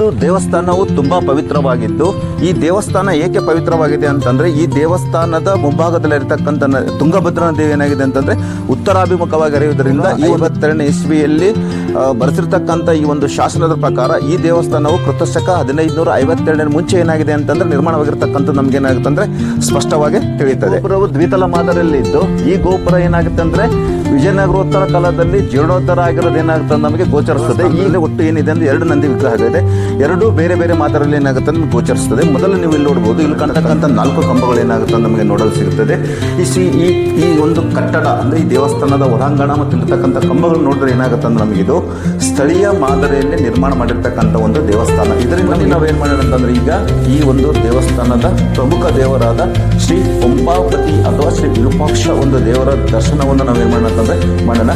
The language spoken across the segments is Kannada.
ಒಂದು ದೇವಸ್ಥಾನವು ತುಂಬಾ ಪವಿತ್ರವಾಗಿದ್ದು ಈ ದೇವಸ್ಥಾನ ಏಕೆ ಪವಿತ್ರವಾಗಿದೆ ಅಂತಂದ್ರೆ ಈ ದೇವಸ್ಥಾನದ ಮುಂಭಾಗದಲ್ಲಿರ್ತಕ್ಕಂಥ ತುಂಗಭದ್ರಾ ನದಿ ಏನಾಗಿದೆ ಅಂತಂದ್ರೆ ಉತ್ತರಾಭಿಮುಖವಾಗಿ ಹರಿಯುವುದರಿಂದ ಐವತ್ತೆರಡನೇ ಇಸ್ವಿಯಲ್ಲಿ ಬರೆಸಿರ್ತಕ್ಕಂಥ ಈ ಒಂದು ಶಾಸನದ ಪ್ರಕಾರ ಈ ದೇವಸ್ಥಾನವು ಕೃತಶಕ ಹದಿನೈದುನೂರ ಐವತ್ತೆರಡನೇ ಮುಂಚೆ ಏನಾಗಿದೆ ಅಂತಂದ್ರೆ ನಿರ್ಮಾಣವಾಗಿರ್ತಕ್ಕಂಥ ನಮ್ಗೆ ಏನಾಗುತ್ತೆ ಅಂದ್ರೆ ಸ್ಪಷ್ಟವಾಗಿ ತಿಳಿಯುತ್ತದೆ. ಗೋಪುರವು ದ್ವಿತಲ ಮಾದರಿಯಲ್ಲಿ ಇದ್ದು ಈ ಗೋಪುರ ಏನಾಗುತ್ತೆ ಅಂದ್ರೆ ವಿಜಯನಗರೋತ್ತರ ಕಾಲದಲ್ಲಿ ಜೀರ್ಣೋತ್ತರ ಆಗಿರೋದು ಏನಾಗುತ್ತೆ ನಮಗೆ ಗೋಚರಿಸ್ತದೆ ಈಗ ಒಟ್ಟು ಏನಿದೆ ಅಂದ್ರೆ ಎರಡು ನಂದಿ ವಿಗ್ರಹಗಳಿದೆ. ಎರಡು ಬೇರೆ ಬೇರೆ ಮಾದರಿಯಲ್ಲಿ ಏನಾಗುತ್ತೆ ನಮ್ಗೆ ಗೋಚರಿಸ್ತದೆ ಮೊದಲು ನೀವು ಇಲ್ಲಿ ನೋಡಬಹುದು ಇಲ್ಲಿ ಕಾಣತಕ್ಕಂಥ ನಾಲ್ಕು ಕಂಬಗಳು ಏನಾಗುತ್ತೆ ನಮಗೆ ನೋಡಲು ಸಿಗುತ್ತದೆ ಈ ಸಿ, ಈ ಈ ಒಂದು ಕಟ್ಟಡ ಅಂದ್ರೆ ಈ ದೇವಸ್ಥಾನದ ಹೊರಾಂಗಣ ಮತ್ತು ಇರ್ತಕ್ಕಂಥ ಕಂಬಗಳು ನೋಡಿದ್ರೆ ಏನಾಗುತ್ತೆ ಅಂದ್ರೆ ನಮಗಿದು ಸ್ಥಳೀಯ ಮಾದರಿಯಲ್ಲಿ ನಿರ್ಮಾಣ ಮಾಡಿರ್ತಕ್ಕಂಥ ಒಂದು ದೇವಸ್ಥಾನ. ಇದರಿಂದ ನಾವೇನು ಮಾಡೋಣ ಅಂತಂದ್ರೆ ಈಗ ಈ ಒಂದು ದೇವಸ್ಥಾನದ ಪ್ರಮುಖ ದೇವರಾದ ಶ್ರೀ ಪಂಪಾಪತಿ ಅಥವಾ ಶ್ರೀ ವಿರೂಪಾಕ್ಷ ಒಂದು ದೇವರ ದರ್ಶನವನ್ನು ನಾವೇನು ಮಾಡೋಣ ಅಂತಂದ್ರೆ ಮಾಡೋಣ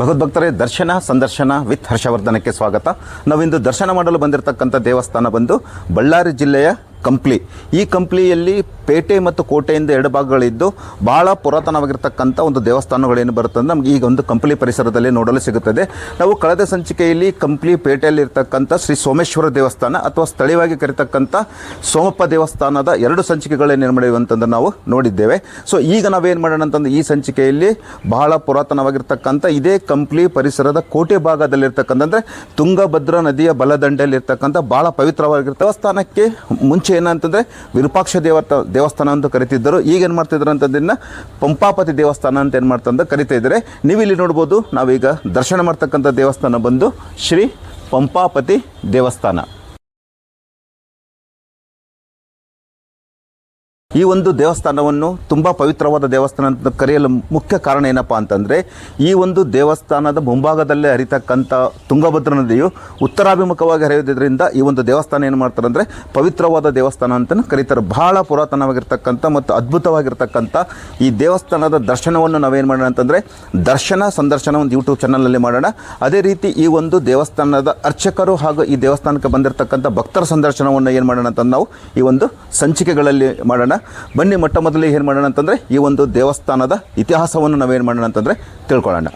ಭಗವದ್ಭಕ್ತರೇ ದರ್ಶನ ಸಂದರ್ಶನ ವಿತ್ ಹರ್ಷವರ್ಧನಕ್ಕೆ ಸ್ವಾಗತ. ನಾವಿಂದು ದರ್ಶನ ಮಾಡಲು ಬಂದಿರತಕ್ಕಂಥ ದೇವಸ್ಥಾನ ಬಂದು ಬಳ್ಳಾರಿ ಜಿಲ್ಲೆಯ ಕಂಪ್ಲಿ. ಈ ಕಂಪ್ಲಿಯಲ್ಲಿ ಪೇಟೆ ಮತ್ತು ಕೋಟೆಯಿಂದ ಎರಡು ಭಾಗಗಳಿದ್ದು ಭಾಳ ಪುರಾತನವಾಗಿರ್ತಕ್ಕಂಥ ಒಂದು ದೇವಸ್ಥಾನಗಳೇನು ಬರುತ್ತದೆ ನಮಗೆ ಈಗ ಒಂದು ಕಂಪ್ಲಿ ಪರಿಸರದಲ್ಲಿ ನೋಡಲು ಸಿಗುತ್ತದೆ. ನಾವು ಕಳೆದ ಸಂಚಿಕೆಯಲ್ಲಿ ಕಂಪ್ಲಿ ಪೇಟೆಯಲ್ಲಿರ್ತಕ್ಕಂಥ ಶ್ರೀ ಸೋಮೇಶ್ವರ ದೇವಸ್ಥಾನ ಅಥವಾ ಸ್ಥಳೀಯವಾಗಿ ಕರೀತಕ್ಕಂಥ ಸೋಮಪ್ಪ ದೇವಸ್ಥಾನದ ಎರಡು ಸಂಚಿಕೆಗಳೇನು ಮಾಡಿವಂತಂದ್ರೆ ನಾವು ನೋಡಿದ್ದೇವೆ. ಸೊ ಈಗ ನಾವೇನು ಮಾಡೋಣ ಅಂತಂದ್ರೆ ಈ ಸಂಚಿಕೆಯಲ್ಲಿ ಬಹಳ ಪುರಾತನವಾಗಿರ್ತಕ್ಕಂಥ ಇದೇ ಕಂಪ್ಲಿ ಪರಿಸರದ ಕೋಟೆ ಭಾಗದಲ್ಲಿರ್ತಕ್ಕಂಥ ಅಂದರೆ ತುಂಗಭದ್ರಾ ನದಿಯ ಬಲದಂಡೆಯಲ್ಲಿರ್ತಕ್ಕಂಥ ಬಹಳ ಪವಿತ್ರವಾಗಿರ್ತ ದೇವಸ್ಥಾನಕ್ಕೆ ಮುಂಚೆ ಏನಂತಂದ್ರೆ ವಿರೂಪಾಕ್ಷ ದೇವತ ದೇವಸ್ಥಾನ ಅಂತ ಕರಿತಿದ್ದರು. ಈಗ ಏನು ಮಾಡ್ತಿದ್ರು ಅಂತದನ್ನು ಪಂಪಾಪತಿ ದೇವಸ್ಥಾನ ಅಂತ ಏನು ಮಾಡ್ತಂದು ಕರಿತಾ ಇದ್ದಾರೆ. ನೀವು ಇಲ್ಲಿ ನೋಡ್ಬೋದು ನಾವೀಗ ದರ್ಶನ ಮಾಡ್ತಕ್ಕಂಥ ದೇವಸ್ಥಾನ ಬಂದು ಶ್ರೀ ಪಂಪಾಪತಿ ದೇವಸ್ಥಾನ. ಈ ಒಂದು ದೇವಸ್ಥಾನವನ್ನು ತುಂಬ ಪವಿತ್ರವಾದ ದೇವಸ್ಥಾನ ಅಂತ ಕರೆಯಲು ಮುಖ್ಯ ಕಾರಣ ಏನಪ್ಪ ಅಂತಂದರೆ, ಈ ಒಂದು ದೇವಸ್ಥಾನದ ಮುಂಭಾಗದಲ್ಲೇ ಹರಿತಕ್ಕಂಥ ತುಂಗಭದ್ರಾ ನದಿಯು ಉತ್ತರಾಭಿಮುಖವಾಗಿ ಹರಿಯೋದ್ರಿಂದ ಈ ಒಂದು ದೇವಸ್ಥಾನ ಏನು ಮಾಡ್ತಾರೆ ಅಂದರೆ ಪವಿತ್ರವಾದ ದೇವಸ್ಥಾನ ಅಂತ ಕರೀತಾರೆ. ಬಹಳ ಪುರಾತನವಾಗಿರ್ತಕ್ಕಂಥ ಮತ್ತು ಅದ್ಭುತವಾಗಿರ್ತಕ್ಕಂಥ ಈ ದೇವಸ್ಥಾನದ ದರ್ಶನವನ್ನು ನಾವೇನು ಮಾಡೋಣ ಅಂತಂದರೆ, ದರ್ಶನ ಸಂದರ್ಶನ ಒಂದು ಯೂಟ್ಯೂಬ್ ಚಾನಲಲ್ಲಿ ಮಾಡೋಣ. ಅದೇ ರೀತಿ ಈ ಒಂದು ದೇವಸ್ಥಾನದ ಅರ್ಚಕರು ಹಾಗೂ ಈ ದೇವಸ್ಥಾನಕ್ಕೆ ಬಂದಿರತಕ್ಕಂಥ ಭಕ್ತರ ಸಂದರ್ಶನವನ್ನು ಏನು ಮಾಡೋಣ ಅಂತ ನಾವು ಈ ಒಂದು ಸಂಚಿಕೆಗಳಲ್ಲಿ ಮಾಡೋಣ. ಬನ್ನಿ ಮೊಟ್ಟ ಮೊದಲಿಗೆ ಏನು ಮಾಡೋಣ ಅಂತಂದರೆ ಈ ಒಂದು ದೇವಸ್ಥಾನದ ಇತಿಹಾಸವನ್ನು ನಾವೇನು ಮಾಡೋಣ ಅಂತಂದರೆ ತಿಳ್ಕೊಳ್ಳೋಣ.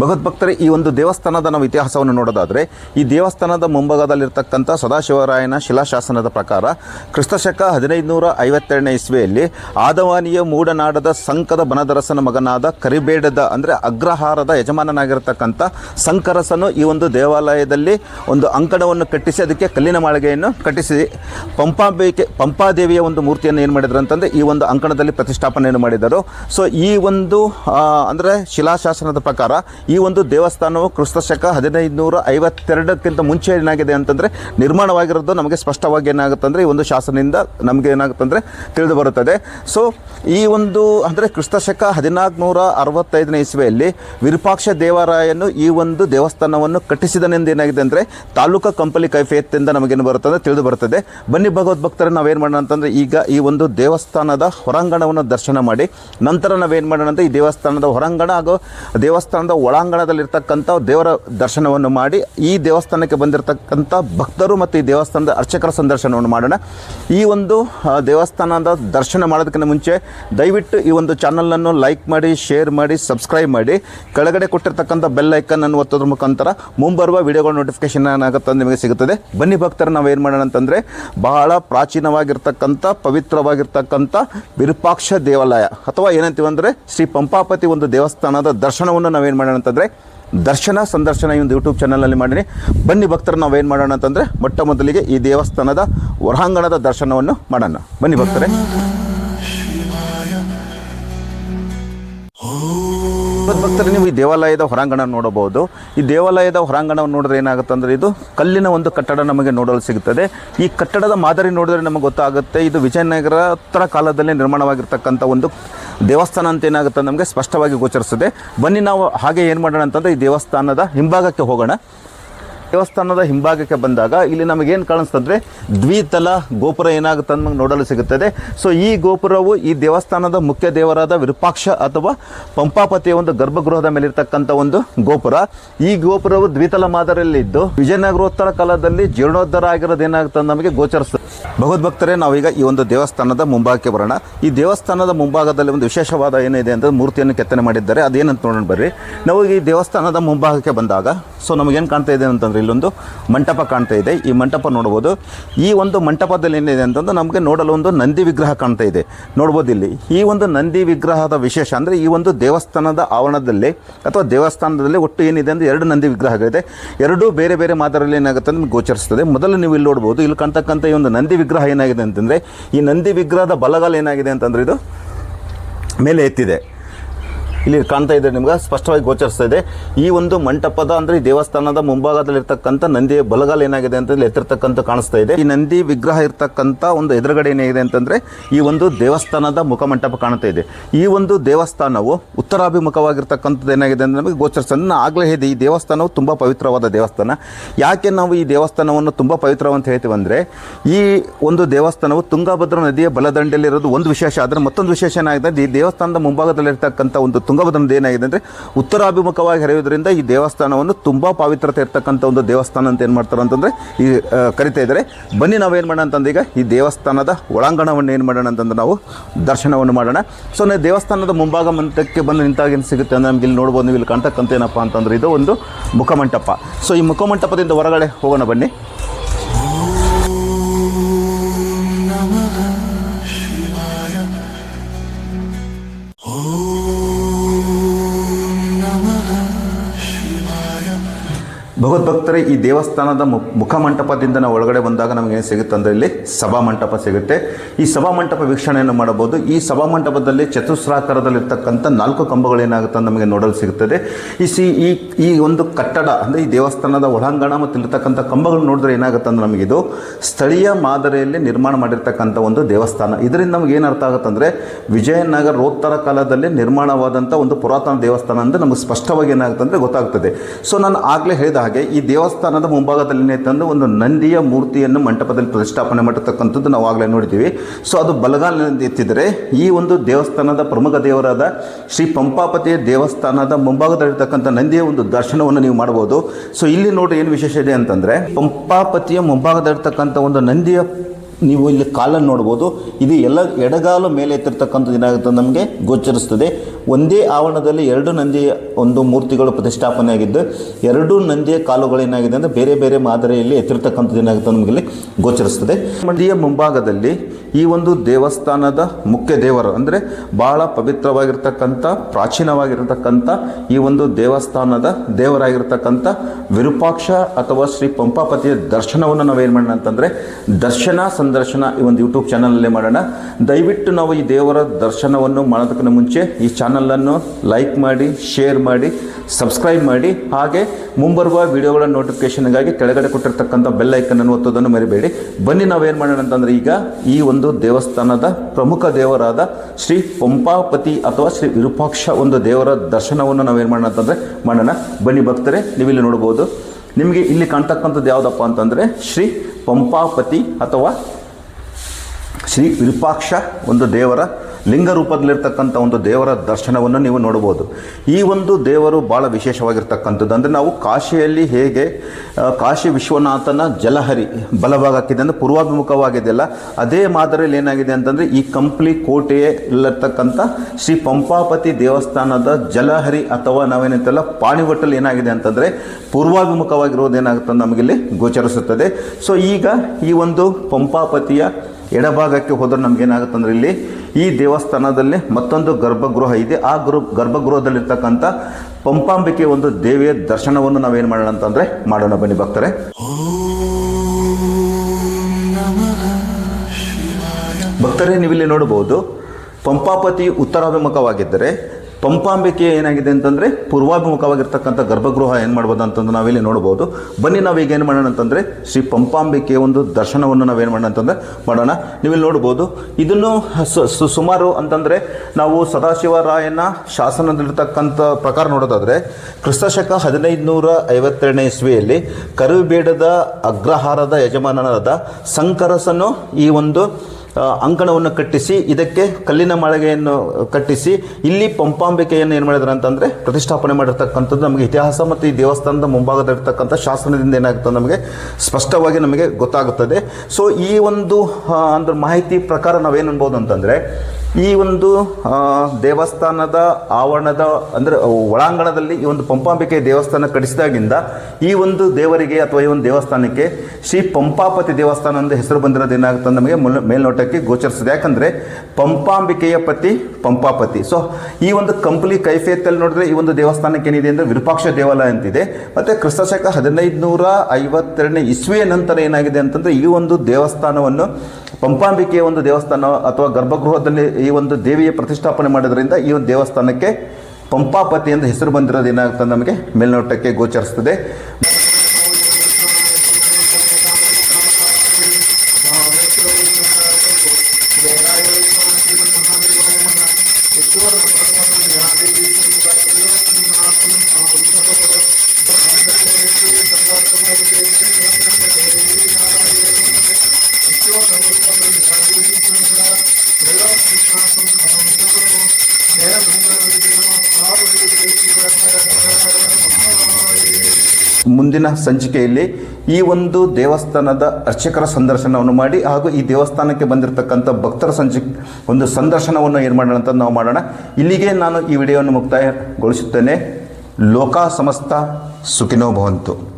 ಭಗವದ್ಭಕ್ತರೇ ಈ ಒಂದು ದೇವಸ್ಥಾನದ ನಾವು ಇತಿಹಾಸವನ್ನು ನೋಡೋದಾದರೆ, ಈ ದೇವಸ್ಥಾನದ ಮುಂಭಾಗದಲ್ಲಿರ್ತಕ್ಕಂಥ ಸದಾಶಿವರಾಯನ ಶಿಲಾಶಾಸನದ ಪ್ರಕಾರ ಕ್ರಿಸ್ತಶಕ ಹದಿನೈದುನೂರ ಐವತ್ತೆರಡನೇ ಇಸ್ವಿಯಲ್ಲಿ ಆದವಾನಿಯ ಮೂಡನಾಡದ ಸಂಕದ ಬನದರಸನ ಮಗನಾದ ಕರಿಬೇಡದ, ಅಂದರೆ ಅಗ್ರಹಾರದ ಯಜಮಾನನಾಗಿರ್ತಕ್ಕಂಥ ಸಂಕರಸನು ಈ ಒಂದು ದೇವಾಲಯದಲ್ಲಿ ಒಂದು ಅಂಕಣವನ್ನು ಕಟ್ಟಿಸಿ, ಅದಕ್ಕೆ ಕಲ್ಲಿನ ಮಾಳಿಗೆಯನ್ನು ಕಟ್ಟಿಸಿ ಪಂಪಾಬೇಕೆ ಪಂಪಾದೇವಿಯ ಒಂದು ಮೂರ್ತಿಯನ್ನು ಏನು ಮಾಡಿದ್ರು ಅಂತಂದರೆ, ಈ ಒಂದು ಅಂಕಣದಲ್ಲಿ ಪ್ರತಿಷ್ಠಾಪನೆಯನ್ನು ಮಾಡಿದರು. ಸೊ ಈ ಒಂದು ಅಂದರೆ ಶಿಲಾಶಾಸನದ ಪ್ರಕಾರ ಈ ಒಂದು ದೇವಸ್ಥಾನವು ಕ್ರಿಸ್ತ ಶಕ ಹದಿನೈದು ನೂರ ಐವತ್ತೆರಡಕ್ಕಿಂತ ಮುಂಚೆ ಏನಾಗಿದೆ ಅಂತಂದರೆ ನಿರ್ಮಾಣವಾಗಿರೋದು ನಮಗೆ ಸ್ಪಷ್ಟವಾಗಿ ಏನಾಗುತ್ತೆ ಅಂದರೆ ಈ ಒಂದು ಶಾಸನದಿಂದ ನಮಗೆ ಏನಾಗುತ್ತೆ ಅಂದರೆ ತಿಳಿದು ಬರುತ್ತದೆ. ಸೊ ಈ ಒಂದು ಅಂದರೆ ಕ್ರಿಸ್ತ ಶಕ ಹದಿನಾಲ್ಕುನೂರ ಅರವತ್ತೈದನೇ ಇಸ್ವೆಯಲ್ಲಿ ವಿರೂಪಾಕ್ಷ ದೇವರಾಯನು ಈ ಒಂದು ದೇವಸ್ಥಾನವನ್ನು ಕಟ್ಟಿಸಿದನೆಂದು ಏನಾಗಿದೆ ಅಂದರೆ ತಾಲೂಕು ಕಂಪಲಿ ಕೈಫಿಯತ್ತಿಂದ ನಮಗೇನು ಬರುತ್ತದೆ ತಿಳಿದು ಬರುತ್ತದೆ. ಬನ್ನಿ ಭಗವದ್ಭಕ್ತರು ನಾವೇನು ಮಾಡೋಣ ಅಂತಂದರೆ ಈಗ ಈ ಒಂದು ದೇವಸ್ಥಾನದ ಹೊರಾಂಗಣವನ್ನು ದರ್ಶನ ಮಾಡಿ, ನಂತರ ನಾವೇನು ಮಾಡೋಣ ಅಂದರೆ ಈ ದೇವಸ್ಥಾನದ ಹೊರಾಂಗಣ ಹಾಗೂ ದೇವಸ್ಥಾನದ ಒಳಾಂಗಣದಲ್ಲಿರ್ತಕ್ಕಂಥ ದೇವರ ದರ್ಶನವನ್ನು ಮಾಡಿ ಈ ದೇವಸ್ಥಾನಕ್ಕೆ ಬಂದಿರತಕ್ಕಂಥ ಭಕ್ತರು ಮತ್ತು ಈ ದೇವಸ್ಥಾನದ ಅರ್ಚಕರ ಸಂದರ್ಶನವನ್ನು ಮಾಡೋಣ. ಈ ಒಂದು ದೇವಸ್ಥಾನದ ದರ್ಶನ ಮಾಡೋದಕ್ಕಿಂತ ಮುಂಚೆ ದಯವಿಟ್ಟು ಈ ಒಂದು ಚಾನಲನ್ನು ಲೈಕ್ ಮಾಡಿ, ಶೇರ್ ಮಾಡಿ, ಸಬ್ಸ್ಕ್ರೈಬ್ ಮಾಡಿ. ಕೆಳಗಡೆ ಕೊಟ್ಟಿರ್ತಕ್ಕಂಥ ಬೆಲ್ ಐಕನ್ ಒತ್ತೋದ್ರ ಮುಖಾಂತರ ಮುಂಬರುವ ವಿಡಿಯೋಗಳ ನೋಟಿಫಿಕೇಶನ್ ಏನಾಗುತ್ತೆ ನಿಮಗೆ ಸಿಗುತ್ತದೆ. ಬನ್ನಿ ಭಕ್ತರು, ನಾವು ಏನು ಮಾಡೋಣ ಅಂತಂದರೆ ಬಹಳ ಪ್ರಾಚೀನವಾಗಿರ್ತಕ್ಕಂಥ, ಪವಿತ್ರವಾಗಿರ್ತಕ್ಕಂಥ ವಿರೂಪಾಕ್ಷ ದೇವಾಲಯ ಅಥವಾ ಏನಂತೀವಿ ಅಂದರೆ ಶ್ರೀ ಪಂಪಾಪತಿ ಒಂದು ದೇವಸ್ಥಾನದ ದರ್ಶನವನ್ನು ನಾವೇನು ಮಾಡೋಣ ಅಂತಂದರೆ ದರ್ಶನ ಸಂದರ್ಶನ ಈ ಒಂದು ಯೂಟ್ಯೂಬ್ ಚಾನಲಲ್ಲಿ ಮಾಡೀನಿ. ಬನ್ನಿ ಭಕ್ತರು ನಾವೇನು ಮಾಡೋಣ ಅಂತಂದರೆ ಮೊಟ್ಟ ಮೊದಲಿಗೆ ಈ ದೇವಸ್ಥಾನದ ಹೊರಾಂಗಣದ ದರ್ಶನವನ್ನು ಮಾಡೋಣ. ಬನ್ನಿ ಭಕ್ತರೇ. ಭಕ್ತರೇ ನೀವು ಈ ದೇವಾಲಯದ ಹೊರಾಂಗಣ ನೋಡಬಹುದು. ಈ ದೇವಾಲಯದ ಹೊರಾಂಗಣವನ್ನು ನೋಡಿದ್ರೆ ಏನಾಗುತ್ತೆ ಅಂದರೆ ಇದು ಕಲ್ಲಿನ ಒಂದು ಕಟ್ಟಡ ನಮಗೆ ನೋಡಲು ಸಿಗುತ್ತದೆ. ಈ ಕಟ್ಟಡದ ಮಾದರಿ ನೋಡಿದ್ರೆ ನಮಗೆ ಗೊತ್ತಾಗುತ್ತೆ, ಇದು ವಿಜಯನಗರ ಕಾಲದಲ್ಲಿ ನಿರ್ಮಾಣವಾಗಿರ್ತಕ್ಕಂಥ ಒಂದು ದೇವಸ್ಥಾನ ಅಂತ ಏನಾಗುತ್ತೆ ನಮಗೆ ಸ್ಪಷ್ಟವಾಗಿ ಗೋಚರಿಸುತ್ತೆ. ಬನ್ನಿ ನಾವು ಹಾಗೆ ಏನು ಮಾಡೋಣ ಅಂತಂದರೆ ಈ ದೇವಸ್ಥಾನದ ಹಿಂಭಾಗಕ್ಕೆ ಹೋಗೋಣ. ದೇವಸ್ಥಾನದ ಹಿಂಭಾಗಕ್ಕೆ ಬಂದಾಗ ಇಲ್ಲಿ ನಮಗೇನು ಕಾಣಿಸ್ತಂದ್ರೆ ದ್ವಿತಲ ಗೋಪುರ ಏನಾಗುತ್ತೆ ನಮಗೆ ನೋಡಲು ಸಿಗುತ್ತದೆ. ಸೊ ಈ ಗೋಪುರವು ಈ ದೇವಸ್ಥಾನದ ಮುಖ್ಯ ದೇವರಾದ ವಿರೂಪಾಕ್ಷ ಅಥವಾ ಪಂಪಾಪತಿಯ ಒಂದು ಗರ್ಭಗೃಹದ ಮೇಲಿರ್ತಕ್ಕಂಥ ಒಂದು ಗೋಪುರ. ಈ ಗೋಪುರವು ದ್ವಿತಲ ಮಾದರಿಯಲ್ಲಿದ್ದು ವಿಜಯನಗರೋತ್ತರ ಕಾಲದಲ್ಲಿ ಜೀರ್ಣೋದ್ಧಾರ ಆಗಿರೋದು ಏನಾಗುತ್ತೆ ನಮಗೆ ಗೋಚರಿಸ್ತದೆ ಭಗವದ್ಭಕ್ತರೇ, ನಾವೀಗ ಈ ಒಂದು ದೇವಸ್ಥಾನದ ಮುಂಭಾಗಕ್ಕೆ ಬರೋಣ. ಈ ದೇವಸ್ಥಾನದ ಮುಂಭಾಗದಲ್ಲಿ ಒಂದು ವಿಶೇಷವಾದ ಏನಿದೆ ಅಂದರೆ ಮೂರ್ತಿಯನ್ನು ಕೆತ್ತನೆ ಮಾಡಿದ್ದಾರೆ. ಅದೇನಂತ ನೋಡೋಣ ಬರ್ರಿ. ನಾವು ಈ ದೇವಸ್ಥಾನದ ಮುಂಭಾಗಕ್ಕೆ ಬಂದಾಗ ಸೊ ನಮಗೇನು ಕಾಣ್ತಾ ಇದೆ ಅಂತಂದ್ರೆ ಇಲ್ಲೊಂದು ಮಂಟಪ ಕಾಣ್ತಾ ಇದೆ. ಈ ಮಂಟಪ ನೋಡ್ಬೋದು. ಈ ಒಂದು ಮಂಟಪದಲ್ಲಿ ಏನಿದೆ ಅಂತಂದ್ರೆ ನಮಗೆ ನೋಡಲು ಒಂದು ನಂದಿ ವಿಗ್ರಹ ಕಾಣ್ತಾ ಇದೆ. ನೋಡ್ಬೋದು ಇಲ್ಲಿ. ಈ ಒಂದು ನಂದಿ ವಿಗ್ರಹದ ವಿಶೇಷ ಅಂದರೆ ಈ ಒಂದು ದೇವಸ್ಥಾನದ ಆವರಣದಲ್ಲಿ ಅಥವಾ ದೇವಸ್ಥಾನದಲ್ಲಿ ಒಟ್ಟು ಏನಿದೆ ಅಂದರೆ ಎರಡು ನಂದಿ ವಿಗ್ರಹಗಳಿದೆ. ಎರಡೂ ಬೇರೆ ಬೇರೆ ಮಾದರಿಯಲ್ಲಿ ಏನಾಗುತ್ತೆ ಅಂತ ಗೋಚರಿಸ್ತದೆ. ಮೊದಲು ನೀವು ಇಲ್ಲಿ ನೋಡ್ಬೋದು. ಇಲ್ಲಿ ಕಾಣ್ತಕ್ಕಂಥ ಈ ಒಂದು ನಂದಿ ವಿಗ್ರಹ ಏನಾಗಿದೆ ಅಂತಂದರೆ ಈ ನಂದಿ ವಿಗ್ರಹದ ಬಲಗಾಲ ಏನಾಗಿದೆ ಅಂತಂದ್ರೆ ಇದು ಮೇಲೆ ಎತ್ತಿದೆ. ಇಲ್ಲಿ ಕಾಣ್ತಾ ಇದೆ, ನಿಮ್ಗೆ ಸ್ಪಷ್ಟವಾಗಿ ಗೋಚರಿಸ್ತಾ ಇದೆ. ಈ ಒಂದು ಮಂಟಪದ, ಅಂದರೆ ದೇವಸ್ಥಾನದ ಮುಂಭಾಗದಲ್ಲಿರ್ತಕ್ಕಂಥ ನಂದಿಯ ಬಲಗಾಲ ಏನಾಗಿದೆ ಅಂತ ಎತ್ತಿರ್ತಕ್ಕಂಥ ಕಾಣಿಸ್ತಾ ಇದೆ. ಈ ನಂದಿ ವಿಗ್ರಹ ಇರ್ತಕ್ಕಂಥ ಒಂದು ಎದುರುಗಡೆ ಏನಾಗಿದೆ ಅಂತಂದ್ರೆ ಈ ಒಂದು ದೇವಸ್ಥಾನದ ಮುಖಮಂಟಪ ಕಾಣ್ತಾ ಇದೆ. ಈ ಒಂದು ದೇವಸ್ಥಾನವು ಉತ್ತರಾಭಿಮುಖವಾಗಿರ್ತಕ್ಕಂಥದ್ದು ಏನಾಗಿದೆ ಅಂತ ನಮಗೆ ಗೋಚರಿಸ್ತದೆ ನಾನು ಆಗಲೇ ಹೇಳಿದೆ ಈ ದೇವಸ್ಥಾನವು ತುಂಬ ಪವಿತ್ರವಾದ ದೇವಸ್ಥಾನ. ಯಾಕೆ ನಾವು ಈ ದೇವಸ್ಥಾನವನ್ನು ತುಂಬ ಪವಿತ್ರ ಅಂತ ಹೇಳ್ತೀವಿ ಅಂದರೆ, ಈ ಒಂದು ದೇವಸ್ಥಾನವು ತುಂಗಭದ್ರಾ ನದಿಯ ಬಲದಂಡೆಯಲ್ಲಿರೋದು ಒಂದು ವಿಶೇಷ. ಆದರೆ ಮತ್ತೊಂದು ವಿಶೇಷ ಏನಾಗಿದೆ, ಈ ದೇವಸ್ಥಾನದ ಮುಂಭಾಗದಲ್ಲಿರ್ತಕ್ಕಂಥ ಒಂದು ತುಂಗಭದ್ರಾ ಏನಾಗಿದೆ ಅಂದರೆ ಉತ್ತರಾಭಿಮುಖವಾಗಿ ಹರಿಯೋದ್ರಿಂದ ಈ ದೇವಸ್ಥಾನವನ್ನು ತುಂಬ ಪವಿತ್ರತೆ ಇರ್ತಕ್ಕಂಥ ಒಂದು ದೇವಸ್ಥಾನ ಅಂತ ಏನು ಮಾಡ್ತಾರೆ ಅಂತಂದರೆ ಈ ಕರಿತಾ ಇದ್ದಾರೆ. ಬನ್ನಿ ನಾವೇನು ಮಾಡೋಣ ಅಂತಂದ್ರೆ ಈಗ ಈ ದೇವಸ್ಥಾನದ ಒಳಾಂಗಣವನ್ನು ಏನು ಮಾಡೋಣ ಅಂತಂದ್ರೆ ನಾವು ದರ್ಶನವನ್ನು ಮಾಡೋಣ. ಸೊ ನಾವು ದೇವಸ್ಥಾನದ ಮುಂಭಾಗ ಮಂಟಪಕ್ಕೆ ಬಂದು ನಿಂತಾಗ ಏನು ಸಿಗುತ್ತೆ ಅಂದರೆ ನಮಗೆ ಇಲ್ಲಿ ನೋಡ್ಬೋದು, ನೀವು ಇಲ್ಲಿ ಕಾಣ್ತಕ್ಕಂಥ ಏನಪ್ಪ ಅಂತಂದ್ರೆ ಇದು ಒಂದು ಮುಖಮಂಟಪ. ಸೊ ಈ ಮುಖಮಂಟಪದಿಂದ ಹೊರಗಡೆ ಹೋಗೋಣ ಬನ್ನಿ. ಭಗವದ್ಭಕ್ತರೇ, ಈ ದೇವಸ್ಥಾನದ ಮುಖಮಂಟಪದಿಂದ ನಾವು ಒಳಗಡೆ ಬಂದಾಗ ನಮಗೆ ಏನು ಸಿಗುತ್ತೆ ಅಂದರೆ ಇಲ್ಲಿ ಸಭಾಮಂಟಪ ಸಿಗುತ್ತೆ. ಈ ಸಭಾಮಂಟಪ ವೀಕ್ಷಣೆಯನ್ನು ಮಾಡಬಹುದು. ಈ ಸಭಾಮಂಟಪದಲ್ಲಿ ಚತುಸ್ರಾಕಾರದಲ್ಲಿರ್ತಕ್ಕಂಥ ನಾಲ್ಕು ಕಂಬಗಳು ಏನಾಗುತ್ತೆ ಅಂತ ನಮಗೆ ನೋಡಲು ಸಿಗುತ್ತದೆ. ಈ ಸಿ, ಈ ಈ ಒಂದು ಕಟ್ಟಡ, ಅಂದರೆ ಈ ದೇವಸ್ಥಾನದ ಒಳಾಂಗಣ ಮತ್ತು ಇರ್ತಕ್ಕಂಥ ಕಂಬಗಳು ನೋಡಿದ್ರೆ ಏನಾಗುತ್ತೆ ಅಂದ್ರೆ ನಮಗಿದು ಸ್ಥಳೀಯ ಮಾದರಿಯಲ್ಲಿ ನಿರ್ಮಾಣ ಮಾಡಿರ್ತಕ್ಕಂಥ ಒಂದು ದೇವಸ್ಥಾನ. ಇದರಿಂದ ನಮಗೆ ಏನು ಅರ್ಥ ಆಗುತ್ತೆ ಅಂದರೆ ವಿಜಯನಗರೋತ್ತರ ಕಾಲದಲ್ಲಿ ನಿರ್ಮಾಣವಾದಂಥ ಒಂದು ಪುರಾತನ ದೇವಸ್ಥಾನ ಅಂದರೆ ನಮಗೆ ಸ್ಪಷ್ಟವಾಗಿ ಏನಾಗುತ್ತೆ ಅಂದರೆ ಗೊತ್ತಾಗ್ತದೆ. ಸೊ, ನಾನು ಆಗಲೇ ಹೇಳಿದ ಹಾಗೆ ಈ ದೇವಸ್ಥಾನದ ಮುಂಭಾಗದಲ್ಲಿ ತಂದು ಒಂದು ನಂದಿಯ ಮೂರ್ತಿಯನ್ನು ಮಂಟಪದಲ್ಲಿ ಪ್ರತಿಷ್ಠಾಪನೆ ಮಾಡಿರ್ತಕ್ಕಂಥದ್ದು ನಾವು ಆಗಲೇ ನೋಡಿದ್ದೀವಿ. ಸೊ ಅದು ಬಲಗಾಲಿನಿಂದ ಎತ್ತಿದರೆ ಈ ಒಂದು ದೇವಸ್ಥಾನದ ಪ್ರಮುಖ ದೇವರಾದ ಶ್ರೀ ಪಂಪಾಪತಿಯ ದೇವಸ್ಥಾನದ ಮುಂಭಾಗದಲ್ಲಿರ್ತಕ್ಕಂಥ ನಂದಿಯ ಒಂದು ದರ್ಶನವನ್ನು ನೀವು ಮಾಡಬಹುದು. ಸೊ ಇಲ್ಲಿ ನೋಡಿ ಏನು ವಿಶೇಷ ಇದೆ ಅಂತಂದರೆ ಪಂಪಾಪತಿಯ ಮುಂಭಾಗದಲ್ಲಿರ್ತಕ್ಕಂಥ ಒಂದು ನಂದಿಯ ನೀವು ಇಲ್ಲಿ ಕಾಲನ್ನು ನೋಡ್ಬೋದು. ಇದು ಎಲ್ಲ ಎಡಗಾಲು ಮೇಲೆ ಎತ್ತಿರ್ತಕ್ಕಂಥದ್ದು ಏನಾಗುತ್ತೆ ನಮಗೆ ಗೋಚರಿಸ್ತದೆ. ಒಂದೇ ಆವರಣದಲ್ಲಿ ಎರಡು ನಂದಿಯ ಒಂದು ಮೂರ್ತಿಗಳು ಪ್ರತಿಷ್ಠಾಪನೆ ಆಗಿದ್ದು ಎರಡು ನಂದಿಯ ಕಾಲುಗಳು ಏನಾಗಿದೆ ಅಂದರೆ ಬೇರೆ ಬೇರೆ ಮಾದರಿಯಲ್ಲಿ ಎತ್ತಿರ್ತಕ್ಕಂಥದ್ದು ಏನಾಗುತ್ತೆ ನಮಗೆ ಇಲ್ಲಿ ಗೋಚರಿಸ್ತದೆ. ಮಂಡಿಯ ಮುಂಭಾಗದಲ್ಲಿ ಈ ಒಂದು ದೇವಸ್ಥಾನದ ಮುಖ್ಯ ದೇವರು ಅಂದರೆ ಬಹಳ ಪವಿತ್ರವಾಗಿರ್ತಕ್ಕಂಥ, ಪ್ರಾಚೀನವಾಗಿರತಕ್ಕಂಥ ಈ ಒಂದು ದೇವಸ್ಥಾನದ ದೇವರಾಗಿರ್ತಕ್ಕಂಥ ವಿರೂಪಾಕ್ಷ ಅಥವಾ ಶ್ರೀ ಪಂಪಾಪತಿಯ ದರ್ಶನವನ್ನು ನಾವೇನು ಮಾಡೋಣ ಅಂತಂದರೆ ದರ್ಶನ ಸಂದರ್ಶನ ಈ ಒಂದು ಯೂಟ್ಯೂಬ್ ಚಾನಲಲ್ಲೇ ಮಾಡೋಣ. ದಯವಿಟ್ಟು ನಾವು ಈ ದೇವರ ದರ್ಶನವನ್ನು ಮಾಡೋದಕ್ಕಿಂತ ಮುಂಚೆ ಈ ಚಾನಲನ್ನು ಲೈಕ್ ಮಾಡಿ ಶೇರ್ ಮಾಡಿ ಸಬ್ಸ್ಕ್ರೈಬ್ ಮಾಡಿ. ಹಾಗೆ ಮುಂಬರುವ ವಿಡಿಯೋಗಳ ನೋಟಿಫಿಕೇಷನ್ಗಾಗಿ ಕೆಳಗಡೆ ಕೊಟ್ಟಿರ್ತಕ್ಕಂಥ ಬೆಲ್ ಐಕನನ್ನು ಒತ್ತೋದನ್ನು ಮರಿಬೇಡಿ. ಬನ್ನಿ ನಾವೇನು ಮಾಡೋಣ ಅಂತಂದರೆ ಈಗ ಈ ಒಂದು ದೇವಸ್ಥಾನದ ಪ್ರಮುಖ ದೇವರಾದ ಶ್ರೀ ಪಂಪಾಪತಿ ಅಥವಾ ಶ್ರೀ ವಿರೂಪಾಕ್ಷ ಒಂದು ದೇವರ ದರ್ಶನವನ್ನು ನಾವೇನು ಮಾಡೋಣ ಅಂತಂದರೆ ಮಾಡೋಣ. ಬನ್ನಿ ಭಕ್ತರೆ, ನೀವಿಲ್ಲಿ ನೋಡ್ಬೋದು. ನಿಮಗೆ ಇಲ್ಲಿ ಕಾಣ್ತಕ್ಕಂಥದ್ದು ಯಾವುದಪ್ಪ ಅಂತಂದರೆ ಶ್ರೀ ಪಂಪಾಪತಿ ಅಥವಾ ಶ್ರೀ ವಿರೂಪಾಕ್ಷ ಒಂದು ದೇವರ ಲಿಂಗ ರೂಪದಲ್ಲಿರ್ತಕ್ಕಂಥ ಒಂದು ದೇವರ ದರ್ಶನವನ್ನು ನೀವು ನೋಡ್ಬೋದು ಈ ಒಂದು ದೇವರು ಭಾಳ ವಿಶೇಷವಾಗಿರ್ತಕ್ಕಂಥದ್ದು. ಅಂದರೆ ನಾವು ಕಾಶಿಯಲ್ಲಿ ಹೇಗೆ ಕಾಶಿ ವಿಶ್ವನಾಥನ ಜಲಹರಿ ಬಲಭಾಗಕ್ಕಿದೆ ಅಂದರೆ ಪೂರ್ವಾಭಿಮುಖವಾಗಿದೆಯಲ್ಲ, ಅದೇ ಮಾದರಿಯಲ್ಲಿ ಏನಾಗಿದೆ ಅಂತಂದರೆ ಈ ಕಂಪ್ಲಿ ಕೋಟೆಯಲ್ಲಿರ್ತಕ್ಕಂಥ ಶ್ರೀ ಪಂಪಾಪತಿ ದೇವಸ್ಥಾನದ ಜಲಹರಿ ಅಥವಾ ನಾವೇನಂತೆಲ್ಲ ಪಾಣಿಗೊಟ್ಟಲ್ಲಿ ಏನಾಗಿದೆ ಅಂತಂದರೆ ಅಂತ ನಮಗಿಲ್ಲಿ ಗೋಚರಿಸುತ್ತದೆ. ಸೊ ಈಗ ಈ ಒಂದು ಪಂಪಾಪತಿಯ ಎಡಭಾಗಕ್ಕೆ ಹೋದ್ರೆ ನಮಗೇನಾಗುತ್ತೆ ಅಂದರೆ ಇಲ್ಲಿ ಈ ದೇವಸ್ಥಾನದಲ್ಲಿ ಮತ್ತೊಂದು ಗರ್ಭಗೃಹ ಇದೆ. ಆ ಗೃಹ ಗರ್ಭಗೃಹದಲ್ಲಿರ್ತಕ್ಕಂಥ ಪಂಪಾಂಬಿಕೆ ಒಂದು ದೇವಿಯ ದರ್ಶನವನ್ನು ನಾವೇನು ಮಾಡೋಣ ಅಂತಂದರೆ ಮಾಡೋಣ ಬನ್ನಿ ಭಕ್ತರೆ. ಭಕ್ತರೇ, ನೀವಿಲ್ಲಿ ನೋಡಬಹುದು ಪಂಪಾಪತಿ ಉತ್ತರಾಭಿಮುಖವಾಗಿದ್ದರೆ ಪಂಪಾಂಬಿಕೆ ಏನಾಗಿದೆ ಅಂತಂದರೆ ಪೂರ್ವಾಭಿಮುಖವಾಗಿರ್ತಕ್ಕಂಥ ಗರ್ಭಗೃಹ ಏನು ಮಾಡ್ಬೋದು ಅಂತಂದ್ರೆ ನಾವಿಲ್ಲಿ ನೋಡ್ಬೋದು. ಬನ್ನಿ ನಾವೀಗ ಏನು ಮಾಡೋಣ ಅಂತಂದರೆ ಶ್ರೀ ಪಂಪಾಂಬಿಕೆಯ ಒಂದು ದರ್ಶನವನ್ನು ನಾವೇನು ಮಾಡೋಣ ಅಂತಂದರೆ ಮಾಡೋಣ. ನೀವಿಲ್ಲಿ ನೋಡ್ಬೋದು. ಇದನ್ನು ಸುಮಾರು ಅಂತಂದರೆ ನಾವು ಸದಾಶಿವರಾಯನ ಶಾಸನದಲ್ಲಿರ್ತಕ್ಕಂಥ ಪ್ರಕಾರ ನೋಡೋದಾದರೆ ಕ್ರಿಸ್ತಶಕ ಹದಿನೈದು ನೂರ ಐವತ್ತೆರಡನೇ ಇಸ್ವಿಯಲ್ಲಿ ಕರುಬೇಡದ ಅಗ್ರಹಾರದ ಯಜಮಾನನಾದ ಸಂಕರಸನು ಈ ಒಂದು ಅಂಕಣವನ್ನು ಕಟ್ಟಿಸಿ, ಇದಕ್ಕೆ ಕಲ್ಲಿನ ಮಾಳಿಗೆಯನ್ನು ಕಟ್ಟಿಸಿ, ಇಲ್ಲಿ ಪಂಪಾಂಬಿಕೆಯನ್ನು ಏನು ಮಾಡಿದ್ರು ಅಂತಂದರೆ ಪ್ರತಿಷ್ಠಾಪನೆ ಮಾಡಿರ್ತಕ್ಕಂಥದ್ದು ನಮಗೆ ಇತಿಹಾಸ ಮತ್ತು ಈ ದೇವಸ್ಥಾನದ ಮುಂಭಾಗದಲ್ಲಿರ್ತಕ್ಕಂಥ ಶಾಸನದಿಂದ ಏನಾಗುತ್ತೆ ನಮಗೆ ಸ್ಪಷ್ಟವಾಗಿ ನಮಗೆ ಗೊತ್ತಾಗುತ್ತದೆ. ಸೊ ಈ ಒಂದು ಅಂದ್ರೆ ಮಾಹಿತಿ ಪ್ರಕಾರ ನಾವೇನು ಅನ್ಬೋದು ಅಂತಂದರೆ, ಈ ಒಂದು ದೇವಸ್ಥಾನದ ಆವರಣದ, ಅಂದರೆ ಒಳಾಂಗಣದಲ್ಲಿ ಈ ಒಂದು ಪಂಪಾಂಬಿಕೆ ದೇವಸ್ಥಾನ ಕಟ್ಟಿಸಿದಾಗಿಂದ ಈ ಒಂದು ದೇವರಿಗೆ ಅಥವಾ ಈ ಒಂದು ದೇವಸ್ಥಾನಕ್ಕೆ ಶ್ರೀ ಪಂಪಾಪತಿ ದೇವಸ್ಥಾನ ಅಂತ ಹೆಸರು ಬಂದಿರೋದು ಏನಾಗುತ್ತೆ ನಮಗೆ ಮುಲ್- ಮೇಲ್ನೋಟಕ್ಕೆ ಗೋಚರಿಸ್ತದೆ ಯಾಕಂದರೆ ಪಂಪಾಂಬಿಕೆಯ ಪತಿ, ಪಂಪಾಪತಿ. ಸೊ ಈ ಒಂದು ಕಂಪ್ಲಿ ಕೈಫೇತಲ್ಲಿ ನೋಡಿದ್ರೆ ಈ ಒಂದು ದೇವಸ್ಥಾನಕ್ಕೆ ಏನಿದೆ ಅಂದರೆ ವಿರೂಪಾಕ್ಷ ದೇವಾಲಯ ಅಂತಿದೆ. ಮತ್ತು ಕ್ರಿಸ್ತಶಕ ಹದಿನೈದು ನೂರ ಐವತ್ತೆರಡನೇ ಇಸ್ವಿಯ ನಂತರ ಏನಾಗಿದೆ ಅಂತಂದರೆ ಈ ಒಂದು ದೇವಸ್ಥಾನವನ್ನು ಪಂಪಾಂಬಿಕೆಯ ಒಂದು ದೇವಸ್ಥಾನ ಅಥವಾ ಗರ್ಭಗೃಹದಲ್ಲಿ ಈ ಒಂದು ದೇವಿಯ ಪ್ರತಿಷ್ಠಾಪನೆ ಮಾಡೋದ್ರಿಂದ ಈ ಒಂದು ದೇವಸ್ಥಾನಕ್ಕೆ ಪಂಪಾಪತಿ ಎಂದು ಹೆಸರು ಬಂದಿರೋದು ಏನಾಗುತ್ತೆ ನಮಗೆ ಮೇಲ್ನೋಟಕ್ಕೆ ಗೋಚರಿಸ್ತದೆ ಮುಂದಿನ ಸಂಚಿಕೆಯಲ್ಲಿ ಈ ಒಂದು ದೇವಸ್ಥಾನದ ಅರ್ಚಕರ ಸಂದರ್ಶನವನ್ನು ಮಾಡಿ ಹಾಗೂ ಈ ದೇವಸ್ಥಾನಕ್ಕೆ ಬಂದಿರತಕ್ಕಂಥ ಭಕ್ತರ ಸಂಚಿ ಒಂದು ಸಂದರ್ಶನವನ್ನು ಏನು ಮಾಡೋಣ ಅಂತ ನಾವು ಮಾಡೋಣ. ಇಲ್ಲಿಗೆ ನಾನು ಈ ವಿಡಿಯೋವನ್ನು ಮುಕ್ತಾಯಗೊಳಿಸುತ್ತೇನೆ. ಲೋಕ ಸಮಸ್ತ ಸುಖಿನೋ ಭವಂತು.